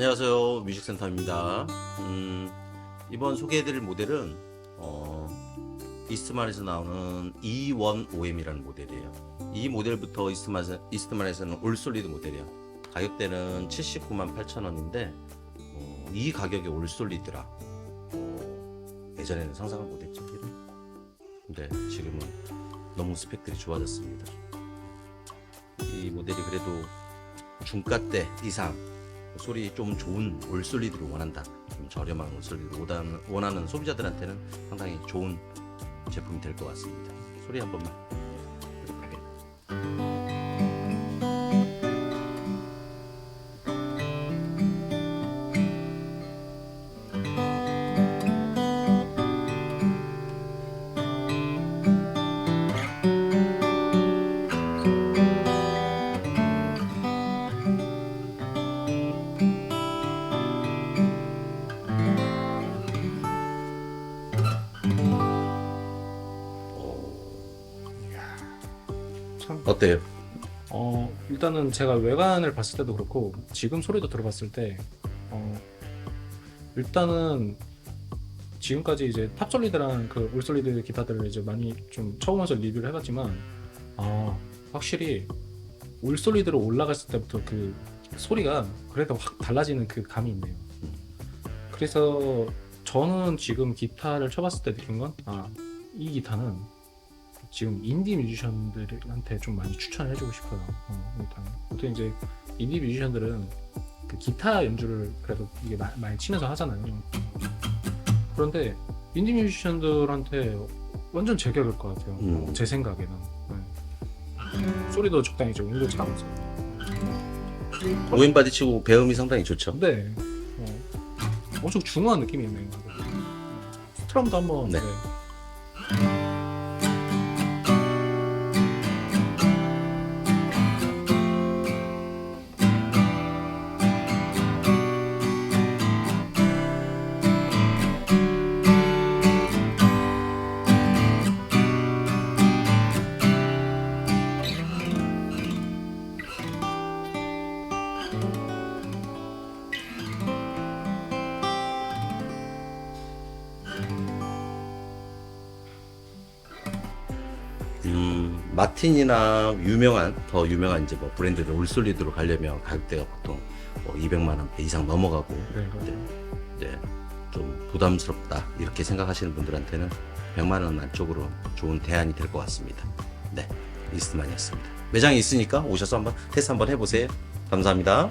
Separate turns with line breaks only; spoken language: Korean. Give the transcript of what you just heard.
안녕하세요. 뮤직센터입니다. 음, 이번 소개해드릴 모델은 어, 이스트만에서 나오는 E1OM이라는 모델이에요. 이 모델부터 이스트만, 이스트만에서는 올솔리드 모델이에요. 가격대는 79만 8천원인데 어, 이 가격에 올솔리드라 어, 예전에는 상상을 못했죠 근데 지금은 너무 스펙들이 좋아졌습니다. 이 모델이 그래도 중가 대 이상 소리 좀 좋은 올솔리드를 원한다. 좀 저렴한 올솔리드를 원하는, 소비자들한테는 상당히 좋은 제품이 될 것 같습니다. 소리 한 번만.
참.
어때요?
어 일단은 제가 외관을 봤을 때도 그렇고 지금 소리도 들어봤을 때 어, 일단은 지금까지 이제 탑솔리드랑 그 올솔리드 기타들을 이제 많이 좀 처음 와서 리뷰를 해봤지만 아 확실히 올솔리드로 올라갔을 때부터 그 소리가 그래도 확 달라지는 그 감이 있네요. 그래서 저는 지금 기타를 쳐봤을 때 느낀 건아이 기타는 지금 인디 뮤지션들한테 좀 많이 추천을 해주고 싶어요. 어, 일단 보통 이제 인디 뮤지션들은 그 기타 연주를 그래도 이게 마- 많이 치면서 하잖아요. 그런데 인디 뮤지션들한테 완전 제격일 것 같아요.
음.
어, 제 생각에는 네. 소리도 적당히 좀 음도 잘하면서.
오인 바디 치고 배음이 상당히 좋죠.
네. 어, 엄청 중후한 느낌이 있네요. 스트럼도 한번.
네.
네.
음, 마틴이나 유명한 더 유명한 이제 뭐 브랜드들 올솔리드로 가려면 가격대가 보통 뭐 200만 원대 이상 넘어가고
네,
네, 이제 좀 부담스럽다 이렇게 생각하시는 분들한테는 100만 원 안쪽으로 좋은 대안이 될 것 같습니다. 네, 이스트만이었습니다. 매장이 있으니까 오셔서 한번 테스트 한번 해보세요. 감사합니다.